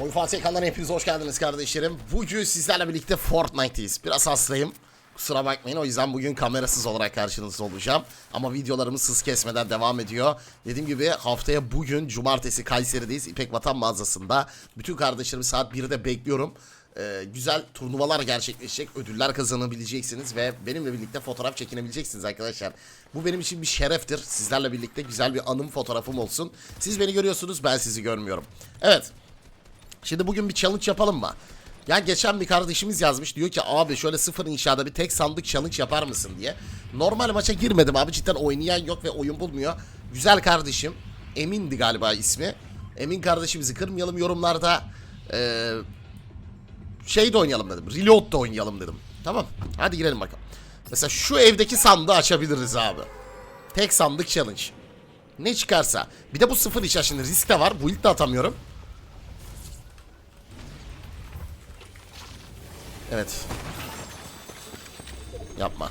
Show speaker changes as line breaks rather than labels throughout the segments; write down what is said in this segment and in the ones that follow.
Oyun Fatih ekranlarına hepiniz hoş geldiniz kardeşlerim. Bugün sizlerle birlikte Fortnite'teyiz. Biraz hastayım. Kusura bakmayın o yüzden bugün kamerasız olarak karşınızda olacağım. Ama videolarımız hız kesmeden devam ediyor. Dediğim gibi haftaya bugün cumartesi Kayseri'deyiz. İpek Vatan mağazasında. Bütün kardeşlerimi saat 1'de bekliyorum. Ee, güzel turnuvalar gerçekleşecek. Ödüller kazanabileceksiniz ve benimle birlikte fotoğraf çekinebileceksiniz arkadaşlar. Bu benim için bir şereftir. Sizlerle birlikte güzel bir anım fotoğrafım olsun. Siz beni görüyorsunuz ben sizi görmüyorum. Evet. Şimdi bugün bir challenge yapalım mı? Ya geçen bir kardeşimiz yazmış diyor ki abi şöyle sıfır inşada bir tek sandık challenge yapar mısın diye. Normal maça girmedim abi cidden oynayan yok ve oyun bulmuyor. Güzel kardeşim Emin'di galiba ismi. Emin kardeşimizi kırmayalım yorumlarda. Ee, şey de oynayalım dedim. Reload da oynayalım dedim. Tamam hadi girelim bakalım. Mesela şu evdeki sandığı açabiliriz abi. Tek sandık challenge. Ne çıkarsa. Bir de bu sıfır iş şimdi risk de var. Build de atamıyorum. Evet. Yapma.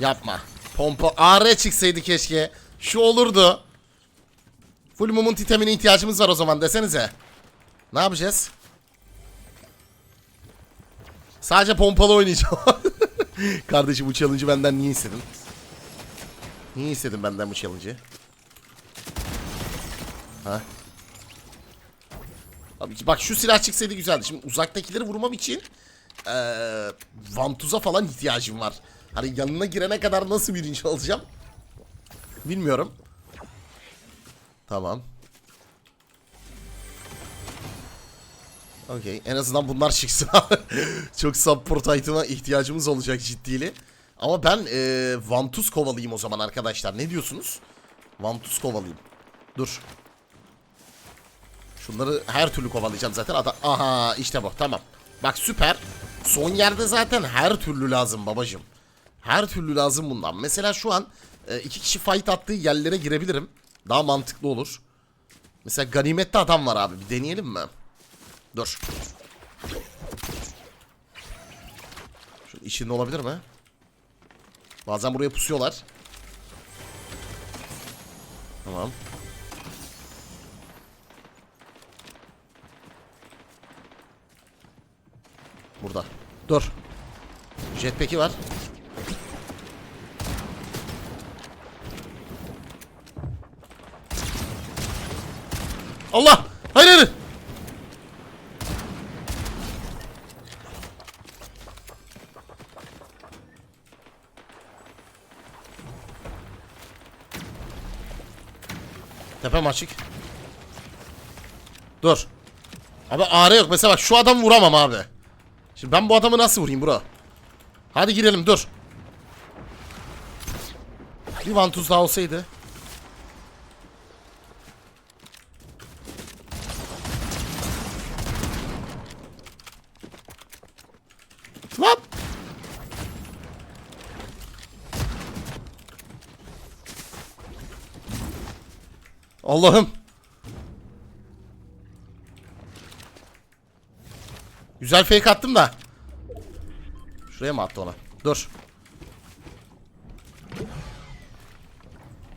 Yapma. Pompa AR çıksaydı keşke. Şu olurdu. Full mumun titemine ihtiyacımız var o zaman desenize. Ne yapacağız? Sadece pompalı oynayacağım. Kardeşim bu challenge'ı benden niye istedin? Niye istedin benden bu challenge'ı? Ha? Abi bak şu silah çıksaydı güzeldi. Şimdi uzaktakileri vurmam için eee Vantuz'a falan ihtiyacım var. Hani yanına girene kadar nasıl birinci olacağım? Bilmiyorum. Tamam. Okey. En azından bunlar çıksın. Çok support item'a ihtiyacımız olacak ciddili. Ama ben eee Vantuz kovalayayım o zaman arkadaşlar. Ne diyorsunuz? Vantuz kovalayayım. Dur. Şunları her türlü kovalayacağım zaten. Ada Aha işte bu tamam. Bak süper. Son yerde zaten her türlü lazım babacım. Her türlü lazım bundan. Mesela şu an e, iki kişi fight attığı yerlere girebilirim. Daha mantıklı olur. Mesela ganimette adam var abi. Bir deneyelim mi? Dur. Şu içinde olabilir mi? Bazen buraya pusuyorlar. Tamam. Burada. Dur. Jetpack'i var. Allah! Hayır hayır! Tepem açık. Dur. Abi ağrı yok. Mesela bak şu adam vuramam abi. Şimdi ben bu adamı nasıl vurayım bro? Hadi girelim dur. Bir vantuz daha olsaydı. Lan! Allah'ım. Güzel fake attım da. Şuraya mı attı ona? Dur.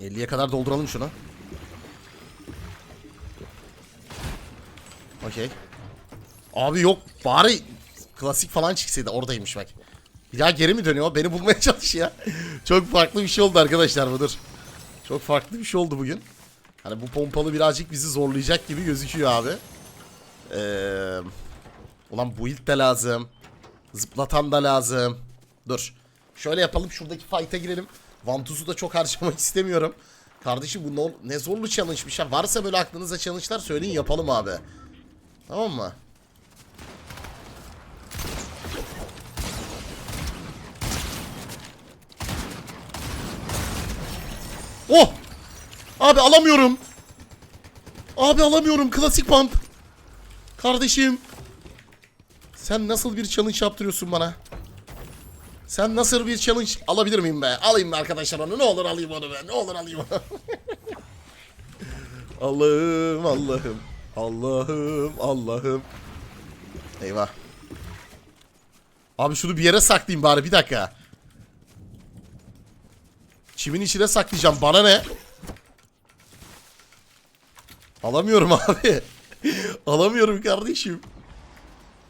50'ye kadar dolduralım şunu. Okey. Abi yok bari klasik falan çıksaydı oradaymış bak. Bir daha geri mi dönüyor? Beni bulmaya çalışıyor. Çok farklı bir şey oldu arkadaşlar bu dur. Çok farklı bir şey oldu bugün. Hani bu pompalı birazcık bizi zorlayacak gibi gözüküyor abi. Eee... Ulan build de lazım. Zıplatan da lazım. Dur. Şöyle yapalım. Şuradaki fight'a girelim. Vantuz'u da çok harcamak istemiyorum. Kardeşim bu ne, zorlu challenge'mış ya. Varsa böyle aklınıza challenge'lar söyleyin yapalım abi. Tamam mı? Oh! Abi alamıyorum. Abi alamıyorum. Klasik pump. Kardeşim. Sen nasıl bir challenge yaptırıyorsun bana? Sen nasıl bir challenge alabilir miyim be? Alayım be arkadaşlar onu. Ne olur alayım onu be. Ne olur alayım onu. Allah'ım Allah'ım. Allah'ım Allah'ım. Eyvah. Abi şunu bir yere saklayayım bari bir dakika. Çimin içine saklayacağım. Bana ne? Alamıyorum abi. Alamıyorum kardeşim.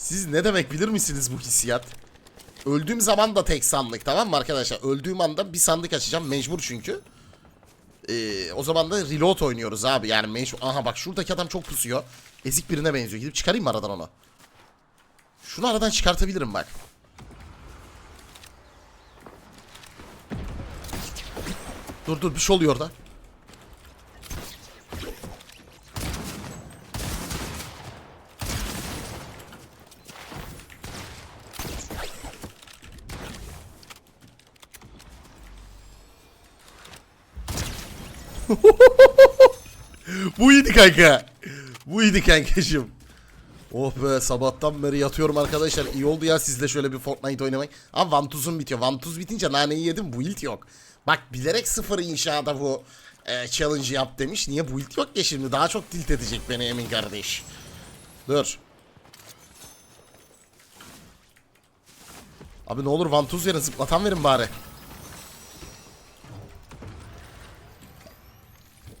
Siz ne demek bilir misiniz bu hissiyat? Öldüğüm zaman da tek sandık tamam mı arkadaşlar? Öldüğüm anda bir sandık açacağım mecbur çünkü. Ee, o zaman da reload oynuyoruz abi yani mecbur. Aha bak şuradaki adam çok pusuyor. Ezik birine benziyor. Gidip çıkarayım mı aradan onu? Şunu aradan çıkartabilirim bak. Dur dur bir şey oluyor orada. Bu iyiydi kanka. Bu iyiydi kankacığım. Oh be sabahtan beri yatıyorum arkadaşlar. İyi oldu ya sizle şöyle bir Fortnite oynamak. Ama Vantuz'un bitiyor. Vantuz bitince naneyi yedim build yok. Bak bilerek sıfır inşaada bu e, challenge yap demiş. Niye build yok ya şimdi? Daha çok tilt edecek beni Emin kardeş. Dur. Abi ne olur Vantuz verin zıplatan verin bari.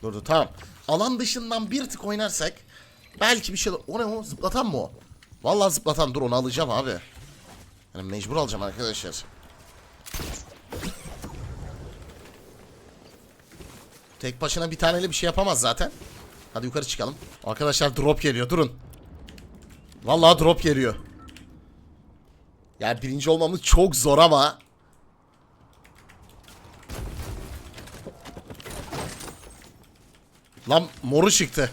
Dur dur tamam. Alan dışından bir tık oynarsak belki bir şey... O ne o? Zıplatan mı o? Vallahi zıplatan dur onu alacağım abi. Yani mecbur alacağım arkadaşlar. Tek başına bir taneyle bir şey yapamaz zaten. Hadi yukarı çıkalım. Arkadaşlar drop geliyor durun. Vallahi drop geliyor. Yani birinci olmamız çok zor ama Lan moru çıktı.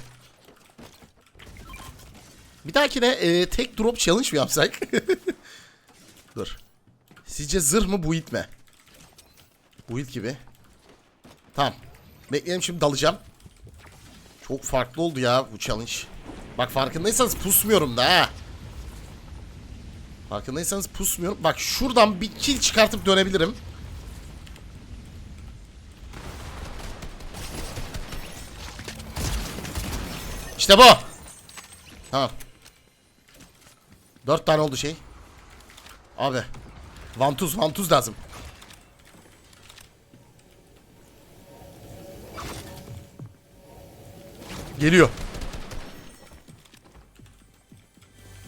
Bir dahakine e, tek drop challenge mı yapsak? Dur. Sizce zırh mı build mi? Build gibi. Tamam. Bekleyelim şimdi dalacağım. Çok farklı oldu ya bu challenge. Bak farkındaysanız pusmuyorum da ha. Farkındaysanız pusmuyorum. Bak şuradan bir kill çıkartıp dönebilirim. İşte bu. Tamam. Dört tane oldu şey. Abi. Vantuz vantuz lazım. Geliyor.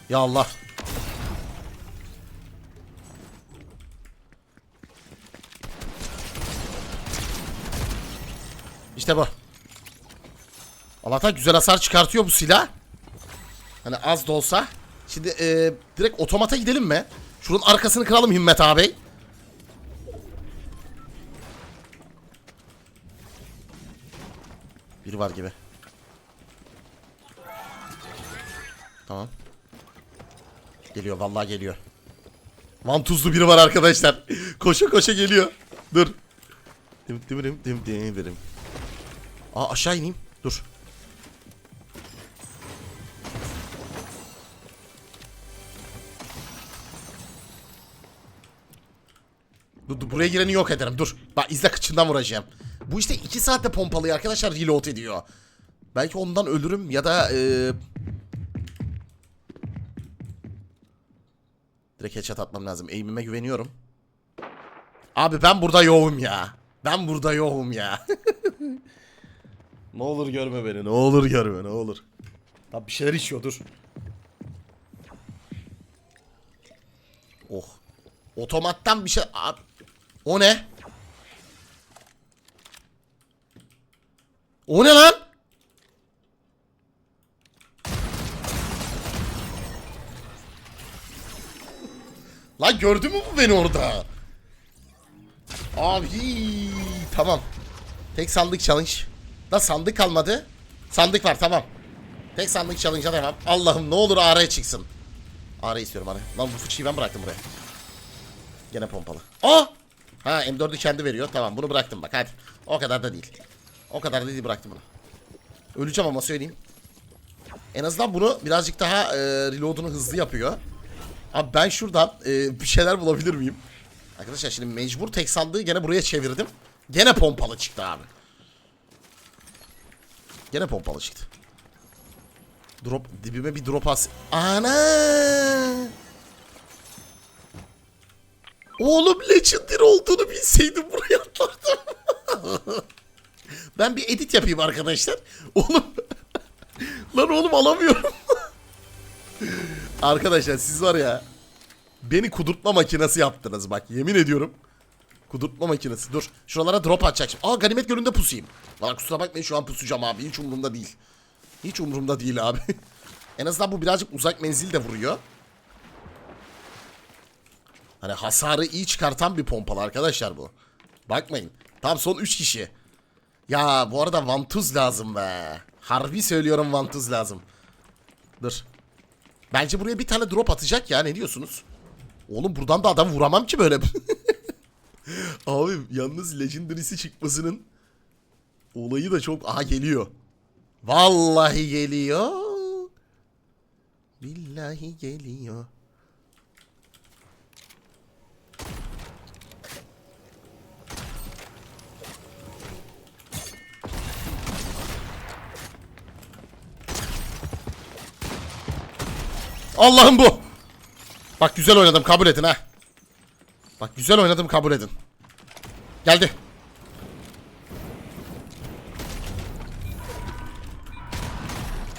Ya Allah. İşte bu. Allah'tan güzel hasar çıkartıyor bu silah. Hani az da olsa. Şimdi e, direkt otomata gidelim mi? Şunun arkasını kıralım Himmet abi. Biri var gibi. Tamam. Geliyor vallahi geliyor. Vantuzlu biri var arkadaşlar. koşa koşa geliyor. Dur. Dim dim dim dim dim. Aa aşağı ineyim. Dur. Dur, dur buraya gireni yok ederim dur. Bak izle kıçından vuracağım. Bu işte 2 saatte pompalıyı arkadaşlar reload ediyor. Belki ondan ölürüm ya da eee Direkt headshot atmam lazım. Aim'ime güveniyorum. Abi ben burada yoğum ya. Ben burada yoğum ya. ne olur görme beni. Ne olur görme. Ne olur. Abi bir şeyler içiyor dur. Oh. Otomattan bir şey... Abi, o ne? O ne lan? Lan gördü mü bu beni orada? Abi tamam. Tek sandık challenge. Da sandık kalmadı. Sandık var tamam. Tek sandık challenge'a devam. Allah'ım ne olur AR çıksın. AR istiyorum hani. Lan bu fıçıyı ben bıraktım buraya. Gene pompalı. Aa! Ha M4'ü kendi veriyor. Tamam bunu bıraktım bak hadi. O kadar da değil. O kadar da değil bıraktım bunu. Öleceğim ama söyleyeyim. En azından bunu birazcık daha e, reload'unu hızlı yapıyor. Abi ben şuradan e, bir şeyler bulabilir miyim? Arkadaşlar şimdi mecbur tek sandığı gene buraya çevirdim. Gene pompalı çıktı abi. Gene pompalı çıktı. Drop dibime bir drop as. Ana! Oğlum Legendary olduğunu bilseydim buraya atlardım. ben bir edit yapayım arkadaşlar. Oğlum Lan oğlum alamıyorum. Arkadaşlar siz var ya. Beni kudurtma makinesi yaptınız bak yemin ediyorum. Kudurtma makinesi. Dur. Şuralara drop atacak. şimdi. Aa ganimet gölünde pusayım. Valla kusura bakmayın şu an pusacağım abi. Hiç umurumda değil. Hiç umurumda değil abi. en azından bu birazcık uzak menzil de vuruyor. Hani hasarı iyi çıkartan bir pompalı arkadaşlar bu. Bakmayın. Tam son 3 kişi. Ya bu arada vantuz lazım be. Harbi söylüyorum vantuz lazım. Dur. Bence buraya bir tane drop atacak ya ne diyorsunuz? Oğlum buradan da adam vuramam ki böyle. Abi yalnız Legendary'si çıkmasının olayı da çok... Aha geliyor. Vallahi geliyor. Billahi geliyor. Allah'ım bu. Bak güzel oynadım kabul edin ha. Bak güzel oynadım kabul edin. Geldi.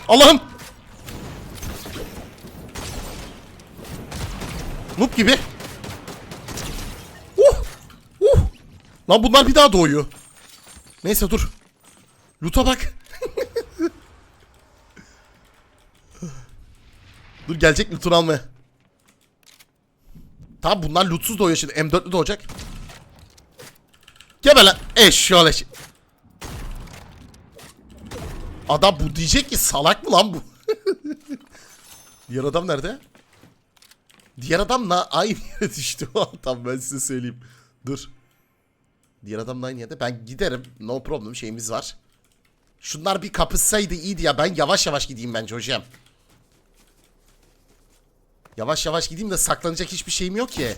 Allah'ım. Noob gibi. Uh. Uh. Lan bunlar bir daha doğuyor. Neyse dur. Loot'a bak. Dur gelecek loot'unu almaya. Tamam bunlar lootsuz doğuyor şimdi. M4'lü doğacak. Gebe lan. Eşşoğlu eşi. Adam bu diyecek ki salak mı lan bu? Diğer adam nerede? Diğer adamla aynı yere düştü o adam ben size söyleyeyim. Dur. Diğer adamla aynı yerde. Ben giderim. No problem şeyimiz var. Şunlar bir kapışsaydı iyiydi ya. Ben yavaş yavaş gideyim bence hocam. Yavaş yavaş gideyim de saklanacak hiçbir şeyim yok ki.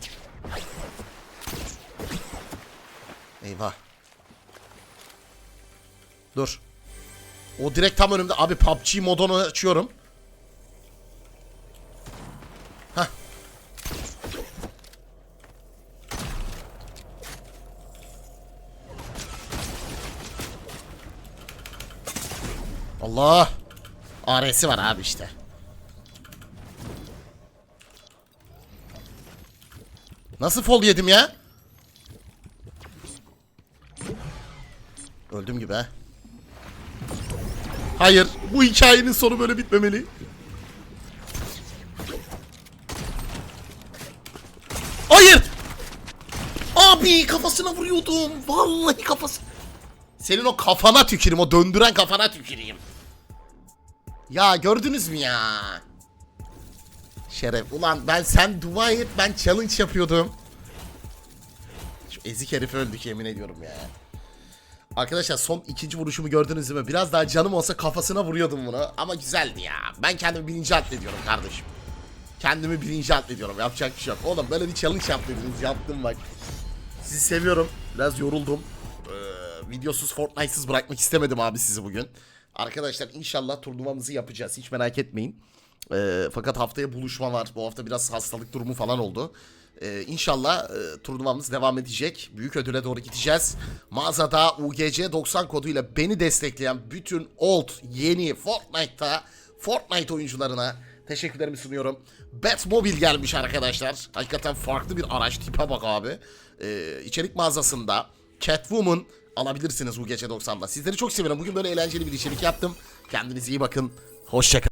Eyvah. Dur. O direkt tam önümde. Abi PUBG modunu açıyorum. Hah. Allah. AR'si var abi işte. Nasıl fol yedim ya? Öldüm gibi ha. Hayır. Bu hikayenin sonu böyle bitmemeli. Hayır. Abi kafasına vuruyordum. Vallahi kafası. Senin o kafana tüküreyim. O döndüren kafana tüküreyim. Ya gördünüz mü ya? Şeref. Ulan ben sen dua et ben challenge yapıyordum. Şu ezik herif öldük yemin ediyorum ya. Arkadaşlar son ikinci vuruşumu gördünüz değil mi? Biraz daha canım olsa kafasına vuruyordum bunu. Ama güzeldi ya. Ben kendimi birinci addediyorum kardeşim. Kendimi birinci addediyorum. Yapacak bir şey yok. Oğlum böyle bir challenge yap dediniz. Yaptım bak. Sizi seviyorum. Biraz yoruldum. Ee, videosuz Fortnite'sız bırakmak istemedim abi sizi bugün. Arkadaşlar inşallah turnuvamızı yapacağız. Hiç merak etmeyin. Ee, fakat haftaya buluşma var. Bu hafta biraz hastalık durumu falan oldu. Ee, inşallah e, turnuvamız devam edecek. Büyük ödüle doğru gideceğiz. Mağazada UGC 90 koduyla beni destekleyen bütün old, yeni Fortnite'ta Fortnite oyuncularına teşekkürlerimi sunuyorum. Batmobile gelmiş arkadaşlar. Hakikaten farklı bir araç. Tipe bak abi. Ee, içerik mağazasında Catwoman alabilirsiniz UGC 90'da. Sizleri çok seviyorum. Bugün böyle eğlenceli bir içerik yaptım. Kendinize iyi bakın. Hoşçakalın.